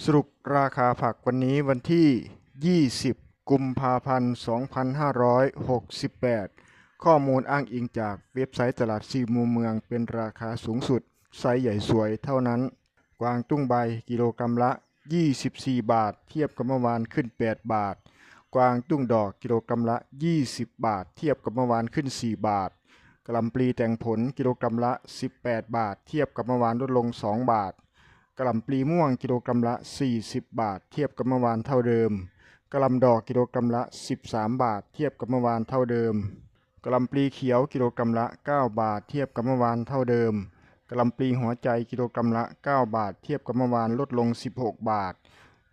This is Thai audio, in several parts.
สรุปราคาผักวันนี้วันที่ 20 กุมภาพันธ์ 2568 ข้อมูลอ้างอิงจากเว็บไซต์ตลาดซีมูเมืองเป็นราคาสูงสุด ไซส์ใหญ่สวยเท่านั้น กวางตุ้งใบกิโลกรัมละ 24 บาท เทียบกับเมื่อวานขึ้น 8 บาท กวางตุ้งดอกกิโลกรัมละ 20 บาท เทียบกับเมื่อวานขึ้น 4 บาทกะหล่ำปลีแต่งผลกิโลกรัมละ 18 บาท เทียบกับเมื่อวานลดลง 2 บาท กะหล่ำปลีม่วงกิโลกรัมละ 40 บาท เทียบกับเมื่อวานเท่าเดิมกะหล่ำดอกกิโลกรัมละ 13 บาท เทียบกับเมื่อวานเท่าเดิมกะหล่ำปลีเขียวกิโลกรัมละ 9 บาท เทียบกับเมื่อวานเท่าเดิมกะหล่ำปลีหัวใจกิโลกรัมละ 9 บาท เทียบกับเมื่อวานลดลง 16 บาท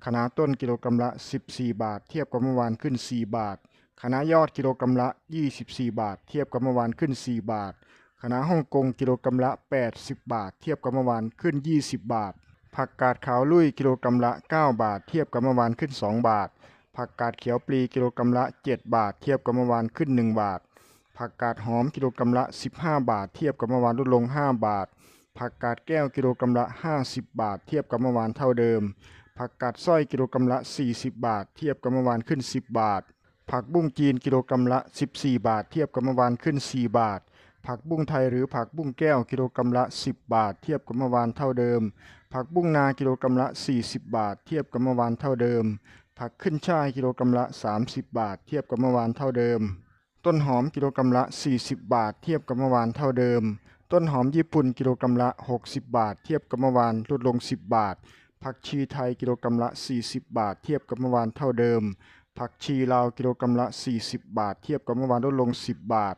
คะน้าต้นกิโลกรัมละ 14 บาท เทียบกับเมื่อวานขึ้น 4 บาทคะน้ายอดกิโลกรัมละ 24 บาท เทียบกับเมื่อวานขึ้น 4 บาทคะน้าฮ่องกงกิโลกรัมละ 80 บาท เทียบกับเมื่อวานขึ้น 20 บาท ผักกาดขาวลุยกิโลกรัมละ 9 บาท เทียบกับเมื่อวานขึ้น 2 บาท ผักกาดเขียวปลีกิโลกรัมละ 7 บาท เทียบกับเมื่อวานขึ้น 1 บาท ผักกาดหอมกิโลกรัมละ 15 บาท เทียบกับเมื่อวานลดลง 5 บาท ผักกาดแก้วกิโลกรัมละ 50 บาท เทียบกับเมื่อวานเท่าเดิม ผักกาดสร้อยกิโลกรัมละ 40 บาท เทียบกับเมื่อวานขึ้น 10 บาท ผักบุ้งจีนกิโลกรัมละ 14 บาท เทียบกับเมื่อวานขึ้น 4 บาทผักบุ้งไทยหรือผักบุ้งแก้วกิโลกรัมละ 10 บาท เทียบกับเมื่อวานเท่าเดิม ผักบุ้งนากิโลกรัมละ 40 บาท เทียบกับเมื่อวานเท่าเดิม ผักขึ้นช่ายกิโลกรัมละ 30 บาท เทียบกับเมื่อวานเท่าเดิม ต้นหอมกิโลกรัมละ 40 บาท เทียบกับเมื่อวานเท่าเดิม ต้นหอมญี่ปุ่นกิโลกรัมละ 60 บาท เทียบกับเมื่อวานลดลง 10 บาท ผักชีไทยกิโลกรัมละ 40 บาท เทียบกับเมื่อวานเท่าเดิม ผักชีลาวกิโลกรัมละ 40 บาท เทียบกับเมื่อวานลดลง 10 บาท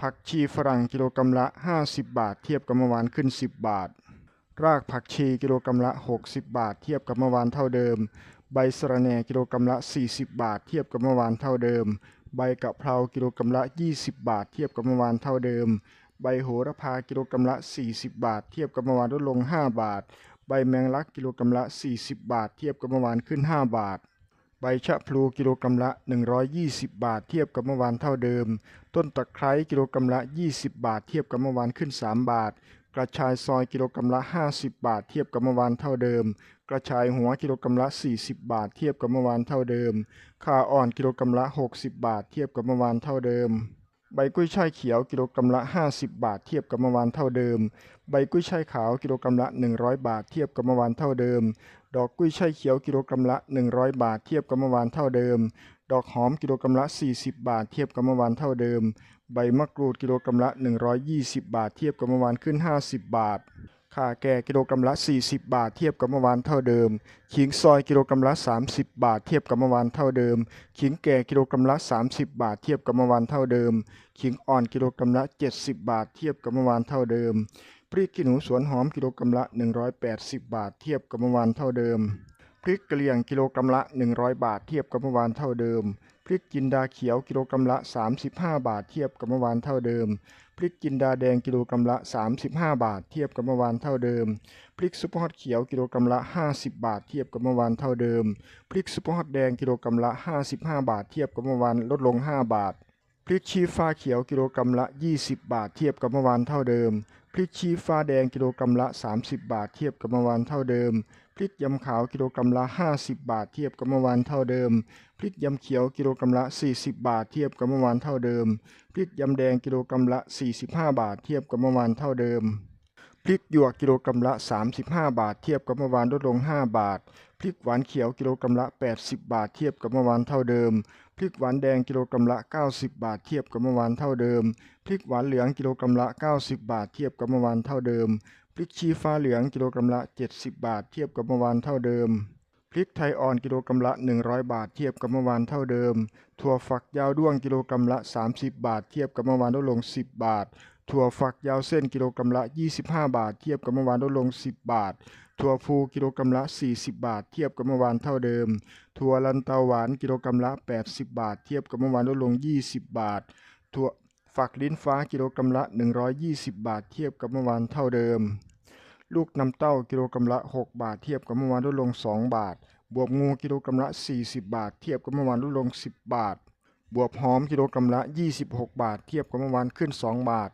ผักชีฝรั่งกิโลกรัมละ 50 บาท เทียบกับเมื่อวานขึ้น 10 บาท รากผักชีกิโลกรัมละ 60 บาท เทียบกับเมื่อวานเท่าเดิม ใบสะระแหน่กิโลกรัมละ 40 บาท เทียบกับเมื่อวานเท่าเดิม ใบกะเพรากิโลกรัมละ 20 บาท เทียบกับเมื่อวานเท่าเดิม ใบโหระพากิโลกรัมละ 40 บาท เทียบกับเมื่อวานลดลง 5 บาท ใบแมงลักกิโลกรัมละ 40 บาท เทียบกับเมื่อวานขึ้น 5 บาทใบชะพลูกิโลกรัมละ 120 บาท เทียบกับเมื่อวานเท่าเดิม ต้นตะไคร้กิโลกรัมละ 20 บาท เทียบกับเมื่อวานขึ้น 3 บาท กระชายซอยกิโลกรัมละ 50 บาท เทียบกับเมื่อวานเท่าเดิม กระชายหัวกิโลกรัมละ 40 บาท เทียบกับเมื่อวานเท่าเดิมข่าอ่อนกิโลกรัมละ 60 บาท เทียบกับเมื่อวานเท่าเดิม ใบกุ้ยช่ายเขียวกิโลกรัมละ 50 บาท เทียบกับเมื่อวานเท่าเดิม ใบกุ้ยช่ายขาวกิโลกรัมละ 100 บาท เทียบกับเมื่อวานเท่าเดิม ดอกกุ้ยช่ายเขียวกิโลกรัมละ 100 บาท เทียบกับเมื่อวานเท่าเดิม ดอกหอมกิโลกรัมละ 40 บาท เทียบกับเมื่อวานเท่าเดิม ใบมะกรูดกิโลกรัมละ 120 บาท เทียบกับเมื่อวานขึ้น 50 บาทข่าแก่กิโลกรัมละ 40 บาท เทียบกับเมื่อวานเท่าเดิม ขิงซอยกิโลกรัมละ 30 บาท เทียบกับเมื่อวานเท่าเดิม ขิงแก่กิโลกรัมละ 30 บาท เทียบกับเมื่อวานเท่าเดิม ขิงอ่อนกิโลกรัมละ 70 บาท เทียบกับเมื่อวานเท่าเดิม พริกขี้หนูสวนหอมกิโลกรัมละ 180 บาท เทียบกับเมื่อวานเท่าเดิม พริกกะเหรี่ยงกิโลกรัมละ 100 บาท เทียบกับเมื่อวานเท่าเดิม พริกจินดาเขียวกิโลกรัมละ 35 บาทเทียบกับเมื่อวานเท่าเดิม พริกจินดาแดงกิโลกรัมละ 35 บาทเทียบกับเมื่อวานเท่าเดิม พริกซุปเปอร์ฮอตเขียวกิโลกรัมละ 50 บาทเทียบกับเมื่อวานเท่าเดิม พริกซุปเปอร์ฮอตแดงกิโลกรัมละ 55 บาทเทียบกับเมื่อวานลดลง 5 บาท พริกชี้ฟ้าเขียวกิโลกรัมละ 20 บาทเทียบกับเมื่อวานเท่าเดิม พริกชี้ฟ้าแดงกิโลกรัมละ 30 บาทเทียบกับเมื่อวานเท่าเดิมพริกยำขาวกิโลกรัมละ 50 บาทเทียบกับเมื่อวานเท่าเดิม พริกยำเขียวกิโลกรัมละ 40 บาทเทียบกับเมื่อวานเท่าเดิม พริกยำแดงกิโลกรัมละ 45 บาทเทียบกับเมื่อวานเท่าเดิม พริกหยวกกิโลกรัมละ 35 บาทเทียบกับเมื่อวานลดลง 5 บาท พริกหวานเขียวกิโลกรัมละ 80 บาทเทียบกับเมื่อวานเท่าเดิม พริกหวานแดงกิโลกรัมละ 90 บาทเทียบกับเมื่อวานเท่าเดิม พริกหวานเหลืองกิโลกรัมละ 90 บาทเทียบกับเมื่อวานเท่าเดิม พริกชี้ฟ้าเหลืองกิโลกรัมละ 70 บาทเทียบกับเมื่อวานเท่าเดิม พริกไทยอ่อนกิโลกรัมละ 100 บาทเทียบกับเมื่อวานเท่าเดิม ถั่วฝักยาวด้วงกิโลกรัมละ 30 บาท เทียบกับเมื่อวานลดลง 10 บาท ถั่วฝักยาวเส้นกิโลกรัมละ 25 บาท เทียบกับเมื่อวานลดลง 10 บาท ถั่วฟูกิโลกรัมละ 40 บาท เทียบกับเมื่อวานเท่าเดิม ถั่วลันเตาหวานกิโลกรัมละ 80 บาท เทียบกับเมื่อวานลดลง 20 บาท ถั่วฝักลิ้นฟ้ากิโลกรัมละ 120 บาท เทียบกับเมื่อวานเท่าเดิม ลูกน้ำเต้ากิโลกรัมละ 6 บาท เทียบกับเมื่อวานลดลง 2 บาท บวบงูกิโลกรัมละ 40 บาท เทียบกับเมื่อวานลดลง 10 บาท บวบหอมกิโลกรัมละ 26 บาท เทียบกับเมื่อวานขึ้น 2 บาท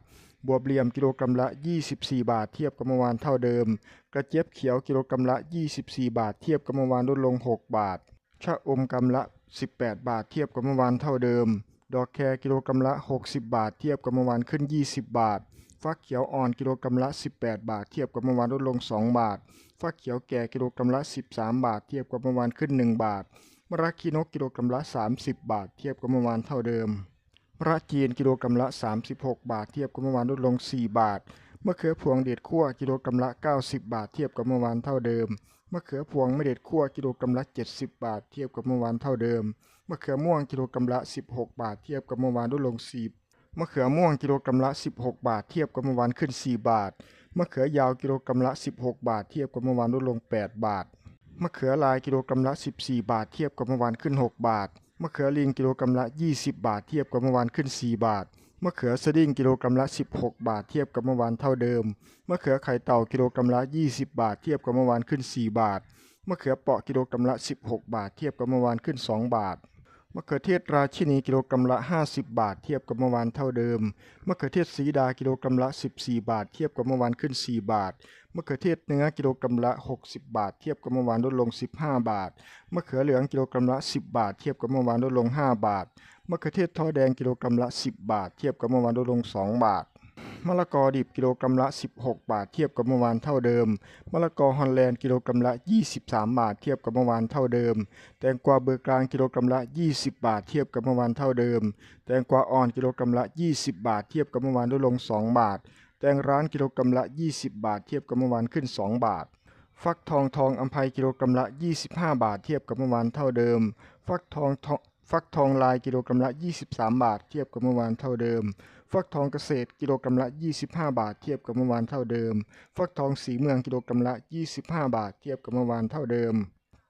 บวบเหลี่ยมกิโลกรัมละ 24 บาท เทียบกับเมื่อวานเท่าเดิม กระเจี๊ยบเขียวกิโลกรัมละ 24 บาท เทียบกับเมื่อวานลดลง 6 บาท ชะอมกำละ 18 บาท เทียบกับเมื่อวานเท่าเดิม ดอกแครกิโลกรัมละ 60 บาท เทียบกับเมื่อวานขึ้น 20 บาท ฟักเขียวอ่อนกิโลกรัมละ 18 บาท เทียบกับเมื่อวานลดลง 2 บาท ฟักเขียวแก่กิโลกรัมละ 13 บาท เทียบกับเมื่อวานขึ้น 1 บาทมะระขี้นกกิโลกรัมละ 30 บาท เทียบกับเมื่อวานเท่าเดิมมะระจีนกิโลกรัมละ 36 บาท เทียบกับเมื่อวานลดลง 4 บาทมะเขือพวงเด็ดคั่วกิโลกรัมละ 90 บาท เทียบกับเมื่อวานเท่าเดิมมะเขือพวงไม่เด็ดคั่วกิโลกรัมละ 70 บาท เทียบกับเมื่อวานเท่าเดิมมะเขือม่วงกิโลกรัมละ 16 บาท เทียบกับเมื่อวานลดลง 4 มะเขือม่วงกิโลกรัมละ 16 บาท เทียบกับเมื่อวานขึ้น 4 บาท มะเขือยาวกิโลกรัมละ 16 บาท เทียบกับเมื่อวานลดลง 8 บาท มะเขือลายกิโลกรัมละ 14 บาท เทียบกับเมื่อวานขึ้น 6 บาท มะเขือลิงกิโลกรัมละ 20 บาท เทียบกับเมื่อวานขึ้น 4 บาท มะเขือสดิ้งกิโลกรัมละ 16 บาท เทียบกับเมื่อวานเท่าเดิม มะเขือไข่เต่ากิโลกรัมละ 20 บาท เทียบกับเมื่อวานขึ้น 4 บาท มะเขือเปาะกิโลกรัมละ 16 บาท เทียบกับเมื่อวานขึ้น 2 บาท มะเขือเทศราชินีกิโลกรัมละ 50 บาท เทียบกับเมื่อวานเท่าเดิม มะเขือเทศสีดากิโลกรัมละ 14 บาท เทียบกับเมื่อวานขึ้น 4 บาท มะเขือเทศเนื้อกิโลกรัมละ 60 บาท เทียบกับเมื่อวานลดลง 15 บาท มะเขือเหลืองกิโลกรัมละ 10 บาท เทียบกับเมื่อวานลดลง 5 บาท มะเขือเทศทอแดงกิโลกรัมละ 10 บาท เทียบกับเมื่อวานลดลง 2 บาท มะละกอดิบกิโลกรัมละ 16 บาทเทียบกับเมื่อวานเท่าเดิม มะละกอฮอลแลนด์กิโลกรัมละ 23 บาทเทียบกับเมื่อวานเท่าเดิม แตงกวาเบอร์กลางกิโลกรัมละ 20 บาทเทียบกับเมื่อวานเท่าเดิม แตงกวาอ่อนกิโลกรัมละ 20 บาทเทียบกับเมื่อวานลดลง 2 บาท แตงร้านกิโลกรัมละ 20 บาทเทียบกับเมื่อวานขึ้น 2 บาทฟักทองทองอัมภัยกิโลกรัมละ 25 บาทเทียบกับเมื่อวานเท่าเดิม ฟักทองทองฟักทองลายกิโลกรัมละ 23 บาทเทียบกับเมื่อวานเท่าเดิม ฟักทองเกษตรกิโลกรัมละ 25 บาท เทียบกับเมื่อวานเท่าเดิม ฟักทองสีเมืองกิโลกรัมละ 25 บาท เทียบกับเมื่อวานเท่าเดิม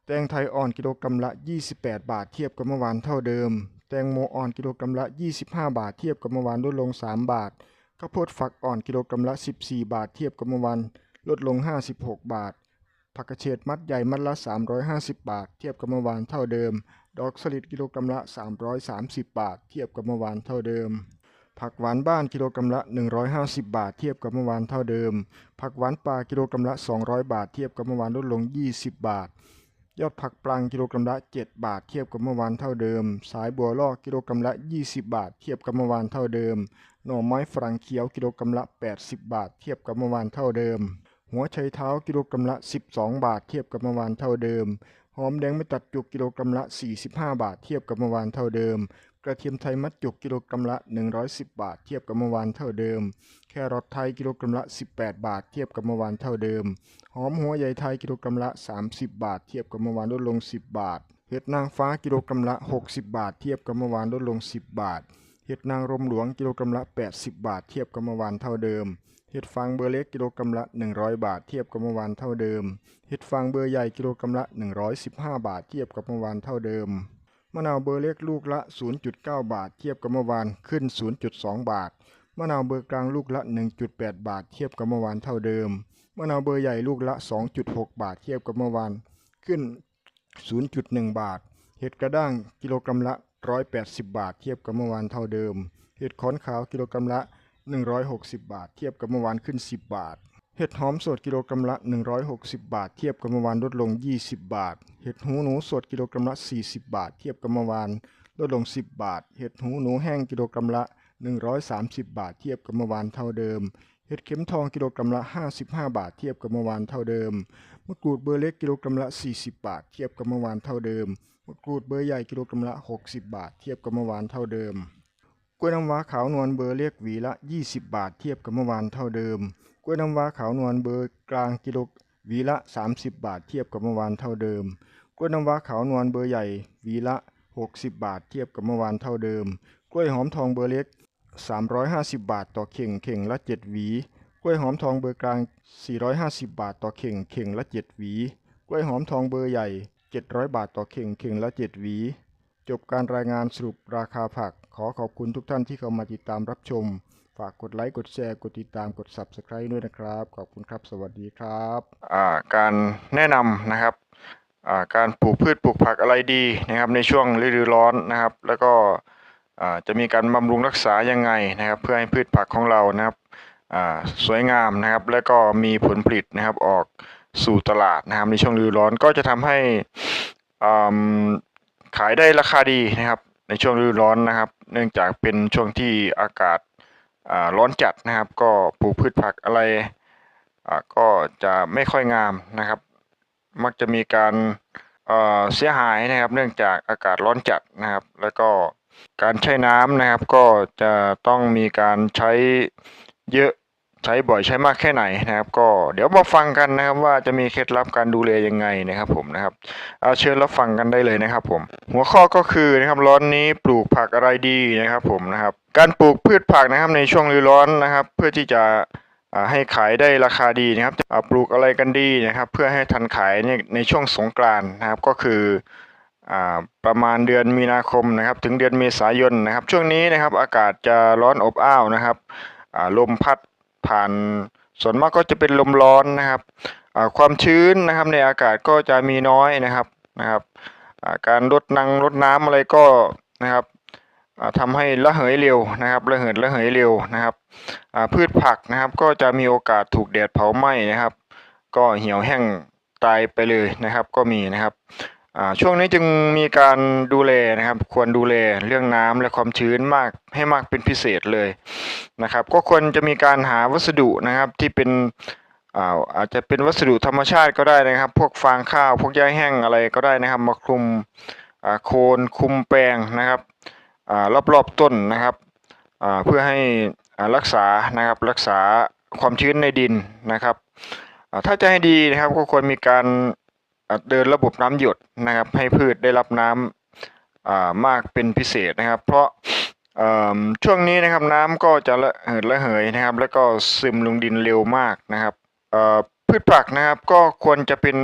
แตงไทยอ่อนกิโลกรัมละ 28 บาท เทียบกับเมื่อวานเท่าเดิม แตงโมอ่อนกิโลกรัมละ 25 บาท เทียบกับเมื่อวานลดลง 3 บาท ข้าวโพดฝักอ่อนกิโลกรัมละ 14 บาท เทียบกับเมื่อวานลดลง 56 บาท ผักกระเฉดมัดใหญ่มัดละ 350 บาท เทียบกับเมื่อวานเท่าเดิม ดอกสลิดกิโลกรัมละ 330 บาท เทียบกับเมื่อวานเท่าเดิม ผักหวานบ้านกิโลกรัมละ 150 บาทเทียบกับเมื่อวานเท่าเดิม ผักหวานป่ากิโลกรัมละ 200 บาทเทียบกับเมื่อวานลดลง 20 บาท ยอดผักปลังกิโลกรัมละ 7 บาทเทียบกับเมื่อวานเท่าเดิม สายบัวลอกกิโลกรัมละ 20 บาท เทียบกับเมื่อวานเท่าเดิม หน่อไม้ฝรั่งเขียวกิโลกรัมละ 80 บาท เทียบกับเมื่อวานเท่าเดิม หัวไชเท้ากิโลกรัมละ 12 บาท เทียบกับเมื่อวานเท่าเดิม หอมแดงไม่ตัดจุกกิโลกรัมละ 45 บาท เทียบกับเมื่อวานเท่าเดิม กระเทียมไทยมัดจุกกิโลกรัมละ 110 บาท เทียบกับเมื่อวานเท่าเดิม แครอทไทยกิโลกรัมละ 18 บาท เทียบกับเมื่อวานเท่าเดิม หอมหัวใหญ่ไทยกิโลกรัมละ 30 บาท เทียบกับเมื่อวานลดลง 10 บาท เห็ดนางฟ้ากิโลกรัมละ 60 บาท เทียบกับเมื่อวานลดลง 10 บาท เห็ดนางรมหลวงกิโลกรัมละ 80 บาท เทียบกับเมื่อวานเท่าเดิมเห็ดฟางเบอร์เล็กกิโลกรัมละ 100 บาทเทียบกับเมื่อวานเท่าเดิม เห็ดฟางเบอร์ใหญ่กิโลกรัมละ 115 บาทเทียบกับเมื่อวานเท่าเดิม มะนาวเบอร์เล็กลูกละ 0.9 บาท เทียบกับเมื่อวานขึ้น 0.2 บาท มะนาวเบอร์กลางลูกละ 1.8 บาท เทียบกับเมื่อวานเท่าเดิม มะนาวเบอร์ใหญ่ลูกละ 2.6 บาท เทียบกับเมื่อวานขึ้น 0.1 บาท เห็ดกระด้างกิโลกรัมละ 180 บาท เทียบกับเมื่อวานเท่าเดิม เห็ดขอนขาวกิโลกรัมละ 160 บาท เทียบกับเมื่อวานขึ้น 10 บาท เห็ดหอมสดกิโลกรัมละ 160 บาท เทียบกับเมื่อวานลดลง 20 บาท เห็ดหูหนูสดกิโลกรัมละ 40 บาท เทียบกับเมื่อวานลดลง 10 บาท เห็ดหูหนูแห้งกิโลกรัมละ 130 บาท เทียบกับเมื่อวานเท่าเดิม เห็ดเข็มทองกิโลกรัมละ 55 บาท เทียบกับเมื่อวานเท่าเดิม มะกรูดเบอร์เล็กกิโลกรัมละ 40 บาท เทียบกับเมื่อวานเท่าเดิม มะกรูดเบอร์ใหญ่กิโลกรัมละ 60 บาท เทียบกับเมื่อวานเท่าเดิม กล้วยน้ำว้าขาวนวลเบอร์เล็กหวีละ 20 บาท เทียบกับเมื่อวานเท่าเดิม ล้วยน้ำว้าขาวนวลเบอร์กลางกิโลหวีละ 30 บาทเทียบกับเมื่อวานเท่าเดิม กล้วยน้ำว้าขาวนวลเบอร์ใหญ่หวีละ 60 บาทเทียบกับเมื่อวานเท่าเดิม กล้วยหอมทองเบอร์เล็ก 350 บาทต่อเข่งเข่งละ 7 หวี กล้วยหอมทองเบอร์กลาง 450 บาทต่อเข่งเข่งละ 7 หวี กล้วยหอมทองเบอร์ใหญ่ 700 บาทต่อเข่งเข่งละ 7 หวี จบการรายงานสรุปราคาผัก ขอขอบคุณทุกท่านที่เข้ามาติดตามรับชม ฝากกดไลค์ กดแชร์ กดติดตาม กด Subscribe ด้วยนะครับ ขอบคุณครับ สวัสดีครับาการแนะนำนะครับาการปลูกพืชปลูกผักอะไรดีนะครับในช่วงฤดูร้อนนะครับ แล้วก็จะมีการบำรุงรักษายังไงนะครับ เพื่อให้พืชผักของเรานะครับสวยงามนะครับ แล้วก็มีผลผลิตนะครับออกสู่ตลาดนะครับในช่วงฤดูร้อนก็จะทำให้ขายได้ราคาดีนะครับ ในช่วงฤดูร้อนนะครับ เนื่องจากเป็นช่วงที่อากาศ ร้อนจัดนะครับ ก็ปลูกพืชผักอะไรอ่าก็จะไม่ค่อยงามนะครับ มักจะมีการเสียหายนะครับ เนื่องจากอากาศร้อนจัดนะครับ แล้วก็การใช้น้ำนะครับ ก็จะต้องมีการใช้เยอะ ช้บ่อยใช้มากแค่ไหนนะครับ ก็เดี๋ยวมาฟังกันนะครับว่าจะมีเคล็ดลับการดูแลยังไงนะครับผมนะครับเอาเชิญรับฟังกันได้เลยนะครับผม หัวข้อก็คือนะครับร้อนนี้ปลูกผักอะไรดีนะครับผมนะครับ การปลูกพืชผักนะครับในช่วงฤดูร้อนนะครับ เพื่อที่จะให้ขายได้ราคาดีนะครับอ่าปลูกอะไรกันดีนะครับ เพื่อให้ทันขายในช่วงสงกรานต์นะครับก็คือประมาณเดือนมีนาคมนะครับ ถึงเดือนเมษายนนะครับ ช่วงนี้นะครับอากาศจะร้อนอบอ้าวนะครับลมพัด ผ่านส่วนมากก็จะเป็นลมร้อนนะครับความชื้นนะครับในอากาศก็จะมีน้อยนะครับนะครับการรดนังรดน้ำอะไรก็นะครับอ่าทำให้ระเหยเร็วนะครับระเหิดระเหยเร็วนะครับพืชผักนะครับก็จะมีโอกาสถูกแดดเผาไหม้นะครับ ก็เหี่ยวแห้งตายไปเลยนะครับก็มีนะครับ ช่วงนี้จึงมีการดูแลนะครับ ควรดูแลเรื่องน้ำและความชื้นมากให้มากเป็นพิเศษเลยนะครับ ก็ควรจะมีการหาวัสดุนะครับที่เป็นอาอาจจะเป็นวัสดุธรรมชาติก็ได้นะครับ พวกฟางข้าว พวกหญ้าแห้งอะไรก็ได้นะครับ มาคลุมโคนคลุมแปลงนะครับอ่ารอบๆต้นนะครับเพื่อให้รักษานะครับรักษาความชื้นในดินนะครับถ้าจะให้ดีนะครับก็ควรมีการ เดินระบบน้ำหยดนะครับ ให้พืชได้รับน้ำอ่ามากเป็นพิเศษนะครับ เพราะช่วงนี้นะครับน้ำก็จะระเหิดระเหยนะครับ แล้วก็ซึมลงดินเร็วมากนะครับพืชผักนะครับก็ควรจะเป็น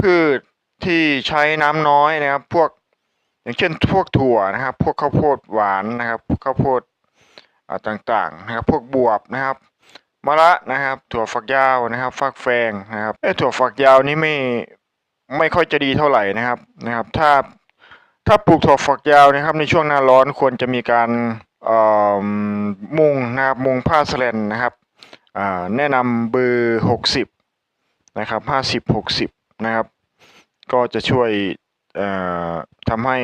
พืชที่ใช้น้ำน้อยนะครับ พวกอย่างเช่นพวกถั่วนะครับ พวกข้าวโพดหวานนะครับข้าวโพดต่างๆนะครับ พวกบวบนะครับมะระนะครับ ถั่วฝักยาวนะครับ ฟักแฟงนะครับไอ้ถั่วฝักยาวนี่ไม่ ไม่ค่อยจะดีเท่าไหร่นะครับนะครับ ถ้าถ้าปลูกถั่วฝักยาวนะครับในช่วงหน้าร้อนควรจะมีการเอ่อมุงนะครับมุงผ้าสแลนนะครับแนะนำเบอร์หกสิบนะครับห้าสิบหกสิบนะครับ ก็จะช่วยเอ่อทำให้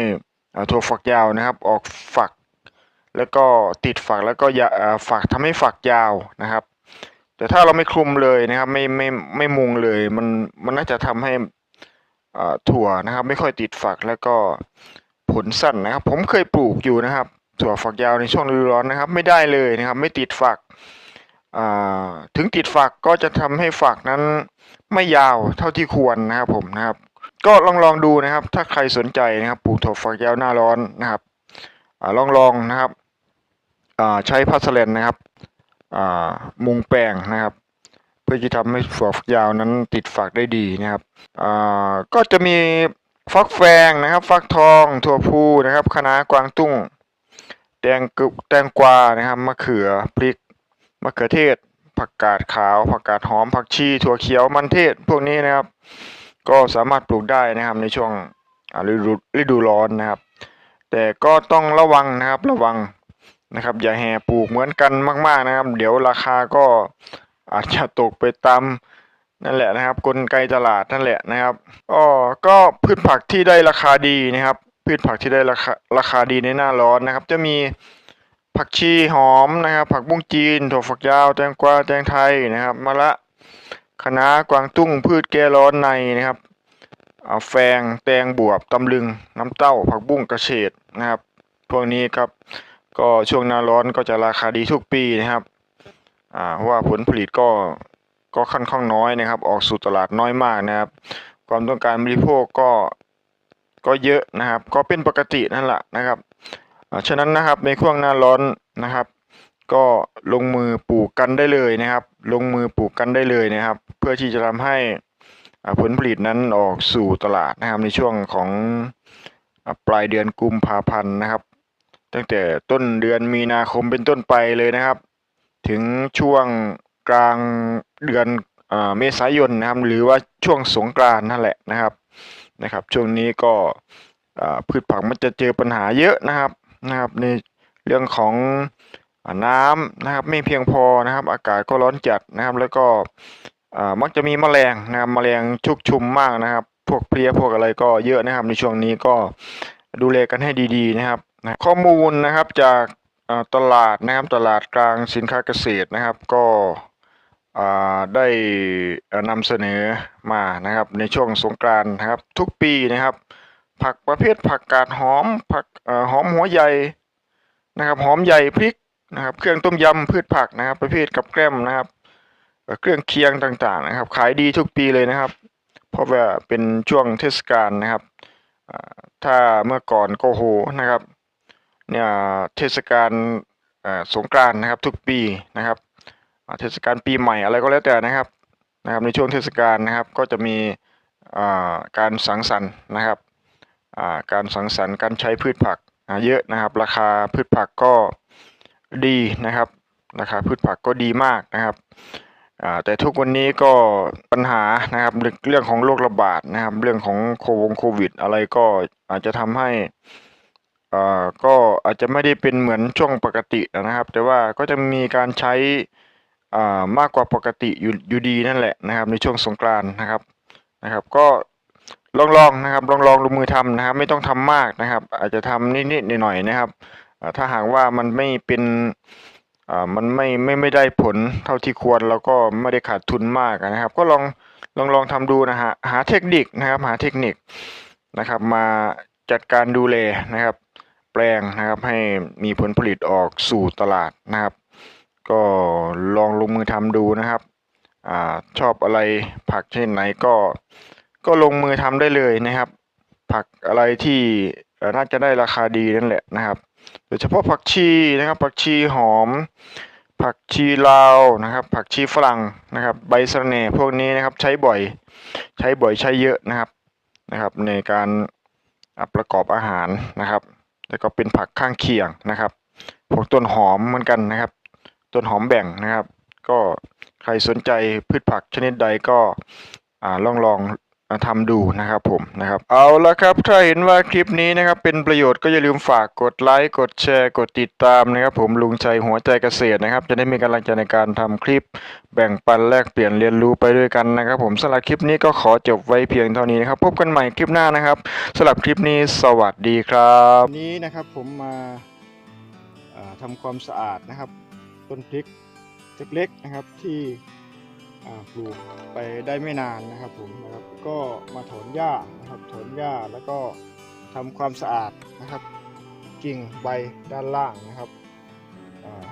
ถั่วฝักยาวนะครับ ออกฝัก แล้วก็ติดฝักแล้วก็ยาอ่าฝักทำให้ฝักยาวนะครับ แต่ถ้าเราไม่คลุมเลยนะครับไม่ไม่ไม่มุงเลยมันมันน่าจะทำให้ ถั่วนะครับ ไม่ค่อยติดฝักแล้วก็ผลสั้นนะครับ ผมเคยปลูกอยู่นะครับ ถั่วฝักยาวในช่วงฤดูร้อนนะครับ ไม่ได้เลยนะครับ ไม่ติดฝักถึงติดฝักก็จะทำให้ฝักนั้นไม่ยาวเท่าที่ควรนะครับผมนะครับ ก็ลองลองดูนะครับ ถ้าใครสนใจนะครับปลูกถั่วฝักยาวหน้าร้อนนะครับอลองลองนะครับใช้พัสเลนนะครับมุงแปลงนะครับ พื่อจะทำให้ฝักยาวนั้นติดฝักได้ดีนะครับก็จะมีฟักแฟงนะครับ ฟักทอง ถั่วพูนะครับคะน้ากวางตุ้ง แตงกึแตงกวานะครับมะเขือพริกมะเขือเทศ ผักกาดขาว ผักกาดหอม ผักชี ถั่วเขียวมันเทศ พวกนี้นะครับ ก็สามารถปลูกได้นะครับในช่วงฤดูฤดูร้อนนะครับ แต่ก็ต้องระวังนะครับระวังนะครับ อย่าแห่ปลูกเหมือนกันมาก ๆนะครับ เดี๋ยวราคาก็ อาจจะตกไปตามนั่นแหละนะครับ กลไกตลาดนั่นแหละนะครับก็ก็พืชผักที่ได้ราคาดีนะครับ พืชผักที่ได้ราคาราคาดีในหน้าร้อนนะครับ จะมีผักชีหอมนะครับ ผักบุ้งจีนถั่วฝักยาวแตงกวาแตงไทยนะครับมะละคะน้ากวางตุ้งพืชแก้ร้อนในนะครับอาแฟงแตงบวบตำลึงน้ำเต้า ผักบุ้งกระเฉดนะครับ พวกนี้ครับก็ช่วงหน้าร้อนก็จะราคาดีทุกปีนะครับ อ่าว่าผลผลิตก็ก็ค่อนข้างน้อยนะครับ ออกสู่ตลาดน้อยมากนะครับ ความต้องการบริโภคก็ก็เยอะนะครับ ก็เป็นปกตินั่นแหละนะครับฉะนั้นนะครับในช่วงหน้าร้อนนะครับ ก็ลงมือปลูกกันได้เลยนะครับ ลงมือปลูกกันได้เลยนะครับ เพื่อที่จะทำให้อาผลผลิตนั้นออกสู่ตลาดนะครับในช่วงของปลายเดือนกุมภาพันธ์นะครับ ตั้งแต่ต้นเดือนมีนาคมเป็นต้นไปเลยนะครับ ถึงช่วงกลางเดือนอ่าเมษายนนะครับ หรือว่าช่วงสงกรานนั่นแหละนะครับนะครับ ช่วงนี้ก็พืชผักมันจะเจอปัญหาเยอะนะครับนะครับในเรื่องของน้ำนะครับไม่เพียงพอนะครับ อากาศก็ร้อนจัดนะครับ แล้วก็มักจะมีแมลงนะครับแมลงชุกชุมมากนะครับ พวกเพลี้ยพวกอะไรก็เยอะนะครับ ในช่วงนี้ก็ดูแลกันให้ดีๆนะครับ ข้อมูลนะครับจาก ตลาดนะครับตลาดกลางสินค้าเกษตรนะครับก็ได้นำเสนอมานะครับในช่วงสงกรานต์นะครับทุกปีนะครับ ผักประเภทผักกาดหอมผักอหอมหัวใหญ่นะครับหอมใหญ่พริกนะครับเครื่องต้มยำพืชผักนะครับ ประเภทกับแกล้มนะครับ เครื่องเคียงต่างๆนะครับ ขายดีทุกปีเลยนะครับ เพราะว่าเป็นช่วงเทศกาลนะครับถ้าเมื่อก่อนก็โหนะครับ เนี่ยเทศกาลสงกรานนะครับ ทุกปีนะครับเทศกาลปีใหม่อะไรก็แล้วแต่นะครับนะครับ ในช่วงเทศกาลนะครับก็จะมีการสังสรรค์นะครับการสังสรรค์การใช้พืชผักเยอะนะครับ ราคาพืชผักก็ดีนะครับราคาพืชผักก็ดีมากนะครับแต่ทุกวันนี้ก็ปัญหานะครับเรื่องเรื่องของโรคระบาดนะครับ เรื่องของโควงโควิด อะไรก็อาจจะทำให้ อ่าก็อาจจะไม่ได้เป็นเหมือนช่วงปกตินะครับ แต่ว่าก็จะมีการใช้อ่ามากกว่าปกติอยู่อยู่ดีนั่นแหละนะครับ ในช่วงสงกรานต์นะครับนะครับ ก็ลองลองนะครับลองลองลงมือทำนะครับ ไม่ต้องทำมากนะครับ อาจจะทำนิดๆหน่อยๆนะครับอ่าถ้าหากว่ามันไม่เป็นอ่ามันไม่ไม่ไม่ได้ผลเท่าที่ควรแล้วก็ไม่ได้ขาดทุนมากนะครับ ก็ลองลองลองทำดูนะฮะหาเทคนิคนะครับ หาเทคนิคนะครับ มาจัดการดูแลนะครับ ลงนะครับ ให้มีผลผลิตออกสู่ตลาดนะครับ ก็ลองลงมือทำดูนะครับอชอบอะไรผักชนิดไหนก็ก็ลงมือทำได้เลยนะครับ ผักอะไรที่น่าจะได้ราคาดีนั่นแหละนะครับโดยเฉพาะผักชีนะครับ ผักชีหอม ผักชีลาวนะครับ ผักชีฝรั่งนะครับ ใบสะระแน่พวกนี้นะครับใช้บ่อย ใช้บ่อยใช้เยอะนะครับนะครับ ในการประกอบอาหารนะครับ แล้วก็เป็นผักข้างเคียงนะครับพวกต้นหอมเหมือนกันนะครับ ต้นหอมแบ่งนะครับ ก็ใครสนใจพืชผักชนิดใดก็อลองลอง ทำดูนะครับผมนะครับเอาละครับถ้าเห็นว่าคลิปนี้นะครับเป็นประโยชน์ก็อย่าลืมฝากกดไลค์กดแชร์ กดติดตามนะครับผมลุงชัยหัวใจเกษตรนะครับ จะได้มีกำลังใจในการทำคลิป แบ่งปันแลกเปลี่ยนเรียนรู้ไปด้วยกันนะครับ ผมสำหรับคลิปนี้ก็ขอจบไว้เพียงเท่านี้นะครับพบกันใหม่คลิปหน้านะครับสำหรับคลิปนี้สวัสดีครับวันนี้นะครับผมมาทำความสะอาดนะครับ ต้นพริกเล็กๆนะครับที่ ปลูกไปได้ไม่นานนะครับผมนะครับก็มาถอนหญ้านะครับถอนหญ้าแล้วก็ทำความสะอาดนะครับกิ่งใบด้านล่างนะครับ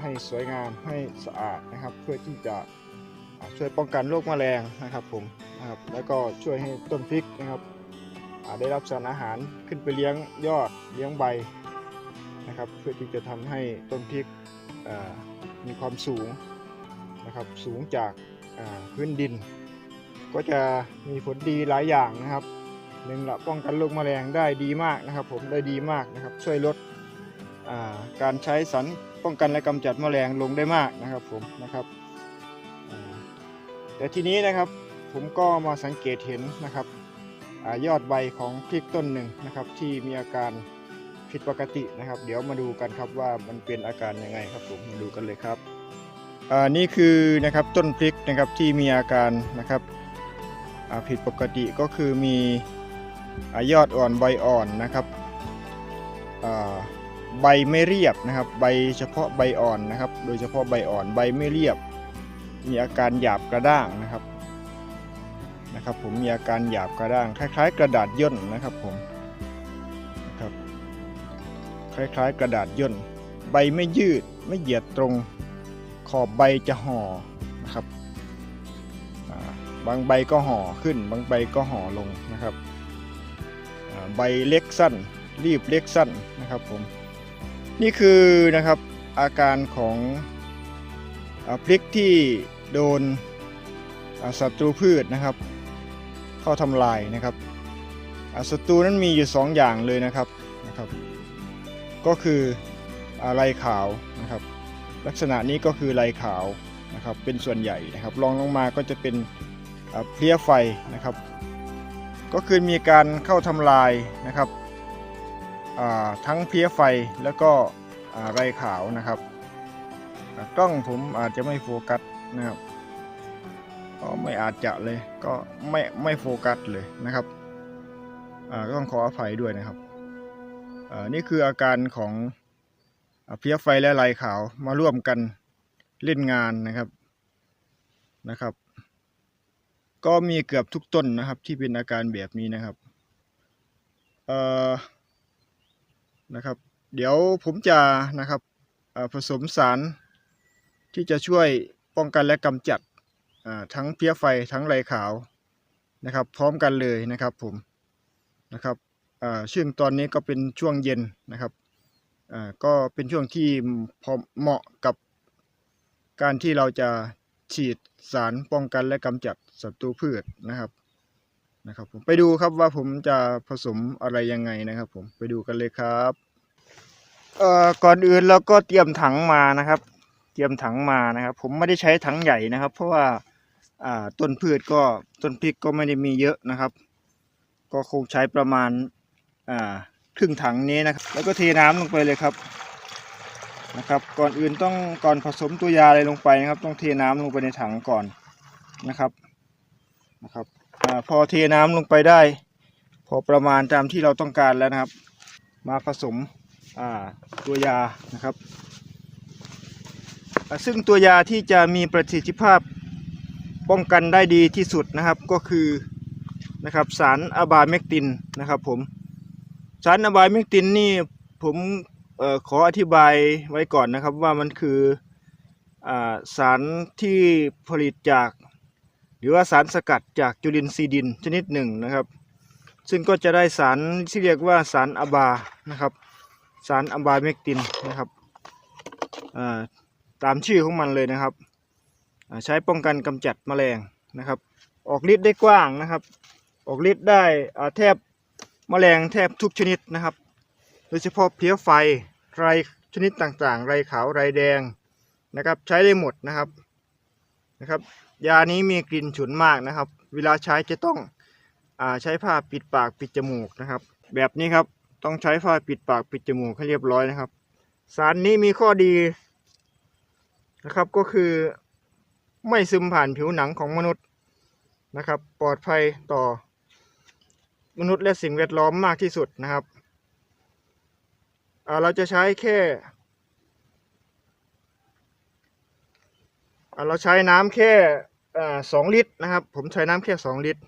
ให้สวยงามให้สะอาดนะครับ เพื่อที่จะช่วยป้องกันโรคแมลงนะครับผมนะครับแล้วก็ช่วยให้ต้นพริกนะครับได้รับสารอาหารขึ้นไปเลี้ยงยอดเลี้ยงใบนะครับ เพื่อที่จะทำให้ต้นพริกมีความสูงนะครับสูงจาก พื้นดิน ก็จะมีผลดีหลายอย่างนะครับหนึ่งละป้องกันโรคแมลงได้ดีมากนะครับ ผมได้ดีมากนะครับ ช่วยลดาการใช้สารป้องกันและกำจัดแมลงลงได้มากนะครับผมนะครับแต่ทีนี้นะครับผมก็มาสังเกตเห็นนะครับอยอดใบของพริกต้นหนึ่งนะครับ ที่มีอาการผิดปกตินะครับ เดี๋ยวมาดูกันครับว่ามันเป็นอาการยังไงครับผมมาดูกันเลยครับ นี่คือนะครับต้นพริกนะครับที่มีอาการนะครับผิดปกติก็คือมีอยอดอ่อนใบอ่อนนะครับใบไม่เรียบนะครับ ใบเฉพาะใบอ่อนนะครับ โดยเฉพาะใบอ่อนใบไม่เรียบ มีอาการหยาบกระด้างนะครับนะครับ ผมมีอาการหยาบกระด้าง คล้าย ๆ กระดาษย่นนะครับผมนะครับคล้าย ๆ กระดาษย่น ใบไม่ยืดไม่เหยียดตรง ขอบใบจะห่อนะครับบางใบก็ห่อขึ้น บางใบก็ห่อลงนะครับใบเล็กสั้น รีบเล็กสั้นนะครับผมนี่คือนะครับอาการของอพริกที่โดนศัตรูพืชนะครับ เข้าทำลายนะครับศัตรูนั้นมีอยู่ 2 อย่างเลยนะครับนะครับ ก็คืออะไรขาวนะครับ ลักษณะนี้ก็คือลายขาวนะครับเป็นส่วนใหญ่นะครับรองลงมาก็จะเป็นเพลี้ยไฟนะครับ ก็คือมีการเข้าทำลายนะครับทั้งเพลี้ยไฟแล้วก็อ่าไรขาวนะครับกล้องผมอาจจะไม่โฟกัสนะครับก็ไม่อาจจะเลยก็ไม่ไม่โฟกัสเลยนะครับก็ต้องขออภัยด้วยนะครับนี่คืออาการของ เพลี้ยไฟและลายขาวมาร่วมกันเล่นงานนะครับนะครับ ก็มีเกือบทุกต้นนะครับ ที่เป็นอาการแบบนี้นะครับเอ่อนะครับ เดี๋ยวผมจะนะครับผสมสารที่จะช่วยป้องกันและกำจัดทั้งเพี้ยไฟทั้งไรขาวนะครับ พร้อมกันเลยนะครับผมนะครับอ่าซึ่งตอนนี้ก็เป็นช่วงเย็นนะครับ ก็เป็นช่วงที่พอเหมาะกับการที่เราจะฉีดสารป้องกันและกำจัดศัตรูพืชนะครับนะครับผมไปดูครับว่าผมจะผสมอะไรยังไงนะครับผมไปดูกันเลยครับเอ่อก่อนอื่นเราก็เตรียมถังมานะครับ เตรียมถังมานะครับ ผมไม่ได้ใช้ถังใหญ่นะครับ เพราะว่าอ่าต้นพืชก็ต้นพริกก็ไม่ได้มีเยอะนะครับ ก็คงใช้ประมาณอ่า ครึ่งถังนี้นะครับ แล้วก็เทน้ำลงไปเลยครับนะครับ ก่อนอื่นต้องก่อนผสมตัวยาอะไรลงไปนะครับ ต้องเทน้ำลงไปในถังก่อนนะครับนะครับอพอเทน้ำลงไปได้ พอประมาณตามที่เราต้องการแล้วนะครับ มาผสมตัวยานะครับ ซึ่งตัวยาที่จะมีประสิทธิภาพป้องกันได้ดีที่สุดนะครับก็คือนะครับสารอะบาเมกตินนะครับผม สารอะบาเมกตินนี่ผมออขออธิบายไว้ก่อนนะครับว่ามันคืออสารที่ผลิตจาก หรือว่าสารสกัดจากจุลินทรีย์ดินชนิดหนึ่งนะครับ ซึ่งก็จะได้สารที่เรียกว่าสารอะบานะครับ สารอะบาเมกตินนะครับตามชื่อของมันเลยนะครับ ใช้ป้องกันกำจัดแมลงนะครับ ออกฤทธิ์ได้กว้างนะครับ ออกฤทธิ์ได้แทบ แมลงแทบทุกชนิดนะครับ โดยเฉพาะเพลี้ยไฟไรชนิดต่างๆ ไรขาวไรแดงนะครับ ใช้ได้หมดนะครับนะครับ ยานี้มีกลิ่นฉุนมากนะครับ เวลาใช้จะต้องอาใช้ผ้าปิดปากปิดจมูกนะครับ แบบนี้ครับต้องใช้ผ้าปิดปากปิดจมูกให้เรียบร้อยนะครับ สารนี้มีข้อดีนะครับก็คือไม่ซึมผ่านผิวหนังของมนุษย์นะครับ ปลอดภัยต่อ มนุษย์และสิ่งแวดล้อมมากที่สุดนะครับ เราจะใช้แค่ เราใช้น้ำแค่สองลิตรนะครับ ผมใช้น้ำแค่สองลิตร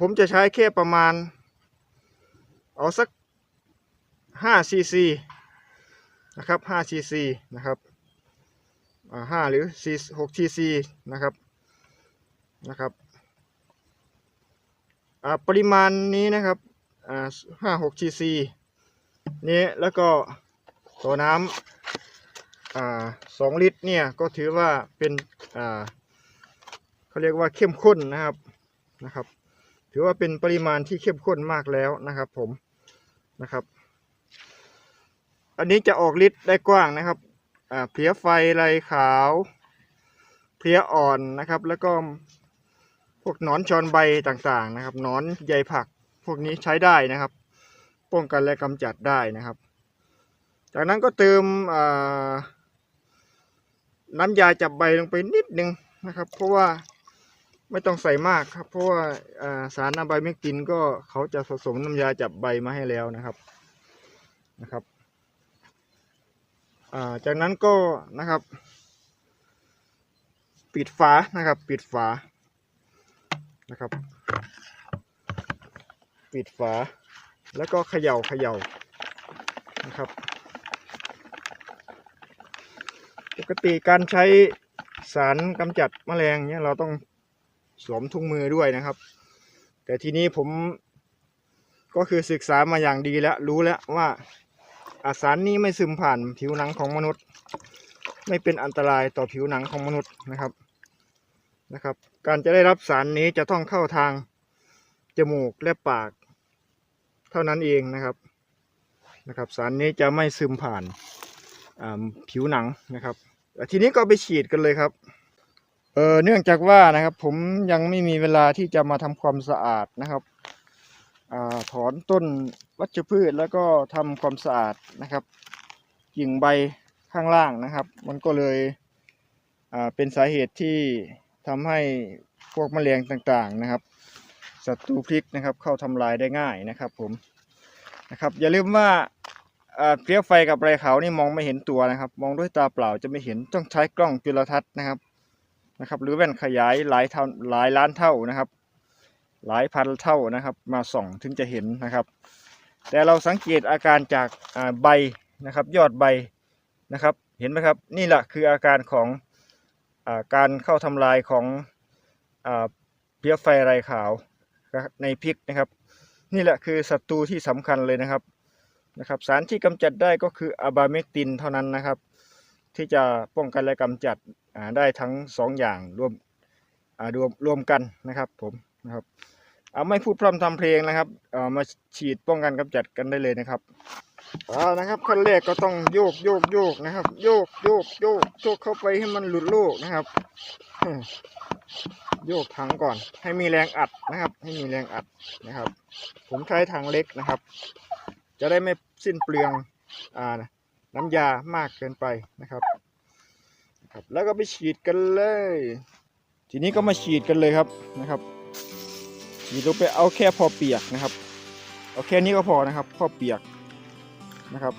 ผมจะใช้แค่ประมาณ เอาสักห้าซีซีนะครับห้าซีซีนะครับอ่าห้าหรือสี่หกทีซีนะครับนะครับ ปริมาณนี้นะครับห้าหกทีซีนี้แล้วก็ตัวน้ำสองลิตรเนี่ยก็ถือว่าเป็นเขาเรียกว่าเข้มข้นนะครับนะครับ ถือว่าเป็นปริมาณที่เข้มข้นมากแล้วนะครับผมนะครับ อันนี้จะออกฤทธิ์ได้กว้างนะครับเพลี้ยไฟลายขาวเพลี้ยอ่อนนะครับ แล้วก็ พวกหนอนชอนใบต่างๆนะครับหนอนใยผัก พวกนี้ใช้ได้นะครับ ป้องกันและกำจัดได้นะครับ จากนั้นก็เติมน้ำยาจับใบลงไปนิดนึงนะครับ เพราะว่าไม่ต้องใส่มากครับ เพราะว่าสารอะไบเมกินก็เขาจะผสมน้ำยาจับใบมาให้แล้วนะครับนะครับาจากนั้นก็นะครับ ปิดฝานะครับ ปิดฝา นะครับ ปิดฝา แล้วก็เขย่าเขย่านะครับ ปกติการใช้สารกำจัดแมลงเนี่ยเราต้องสวมถุงมือด้วยนะครับ แต่ทีนี้ผมก็คือศึกษามาอย่างดีแล้ว รู้แล้วว่าอาสารนี้ไม่ซึมผ่านผิวหนังของมนุษย์ ไม่เป็นอันตรายต่อผิวหนังของมนุษย์นะครับ นะครับ การจะได้รับสารนี้จะต้องเข้าทางจมูกและปาก เท่านั้นเองนะครับนะครับ สารนี้จะไม่ซึมผ่านผิวหนังนะครับทีนี้ก็ไปฉีดกันเลยครับเออเนื่องจากว่านะครับ ผมยังไม่มีเวลาที่จะมาทำความสะอาดนะครับอถอนต้นวัชพืชแล้วก็ทำความสะอาดนะครับกิ่งใบข้างล่างนะครับ มันก็เลยเป็นสาเหตุที่ ทำให้พวกแมลงต่างๆนะครับศัตรูพริกนะครับ เข้าทำลายได้ง่ายนะครับผมนะครับอย่าลืมว่าเพลี้ยไฟกับไรเขานี่มองไม่เห็นตัวนะครับ มองด้วยตาเปล่าจะไม่เห็นต้องใช้กล้องจุลทรรศน์นะครับนะครับ หรือแว่นขยายหลายเท่าหลายล้านเท่านะครับ หลายพันเท่านะครับ มาส่องถึงจะเห็นนะครับ แต่เราสังเกตอาการจากใบนะครับ ยอดใบนะครับ เห็นไหมครับ นี่แหละคืออาการของ การเข้าทำลายของเพลี้ยไฟไรขาวในพริกนะครับ นี่แหละคือศัตรูที่สำคัญเลยนะครับนะครับ สารที่กำจัดได้ก็คืออะบาเมกตินเท่านั้นนะครับ ที่จะป้องกันและกำจัดได้ทั้งสองอย่างรวมรวมรวมกันนะครับผมนะครับ เอาไม่พูดพร่ำทำเพลงนะครับเอามาฉีดป้องกันกำจัดกันได้เลยนะครับเอานะครับขั้นแรกก็ต้องโยกโยกโยกนะครับ โยกโยกโยกโยกเข้าไปให้มันหลุดโลกนะครับโยกถังก่อน ให้มีแรงอัดนะครับ ให้มีแรงอัดนะครับ ผมใช้ถังเล็กนะครับ จะได้ไม่สิ้นเปลืองอ่าน้ำยามากเกินไปนะครับครับ แล้วก็ไปฉีดกันเลย ทีนี้ก็มาฉีดกันเลยครับนะครับ หยิบลงไปเอาแค่พอเปียกนะครับ เอาแค่นี้ก็พอนะครับ พอเปียกนะครับ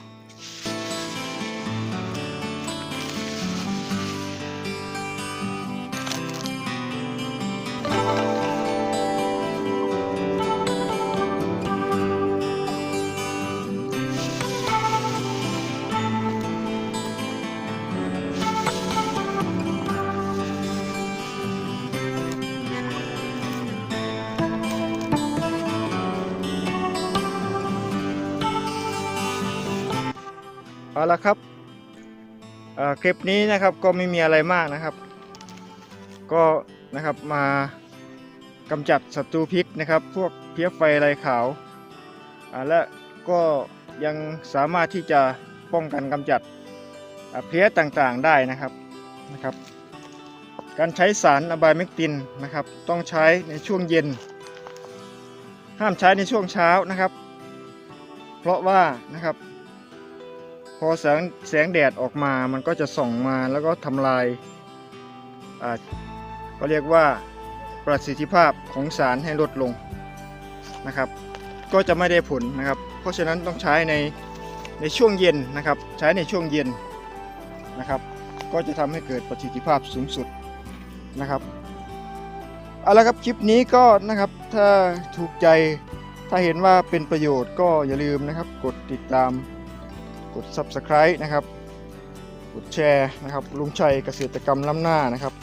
คลิปนี้นะครับก็ไม่มีอะไรมากนะครับ ก็นะครับมากำจัดศัตรูพริกนะครับ พวกเพี้ยไฟลายขาวอ่าและก็ยังสามารถที่จะป้องกันกำจัดเพลี้ยต่างๆได้นะครับนะครับ การใช้สารอะบายเมกตินนะครับ ต้องใช้ในช่วงเย็น ห้ามใช้ในช่วงเช้านะครับ เพราะว่านะครับ พอแสงแสงแดดออกมามันก็จะส่องมาแล้วก็ทำลายอ่าก็เรียกว่าประสิทธิภาพของสารให้ลดลงนะครับ ก็จะไม่ได้ผลนะครับ เพราะฉะนั้นต้องใช้ในในช่วงเย็นนะครับ ใช้ในช่วงเย็นนะครับ ก็จะทำให้เกิดประสิทธิภาพสูงสุดนะครับเอาละครับคลิปนี้ก็นะครับถ้าถูกใจถ้าเห็นว่าเป็นประโยชน์ก็อย่าลืมนะครับ กดติดตาม กด subscribe นะครับ กดแชร์นะครับลุงชัยเกษตรกรรมล้ำหน้านะครับ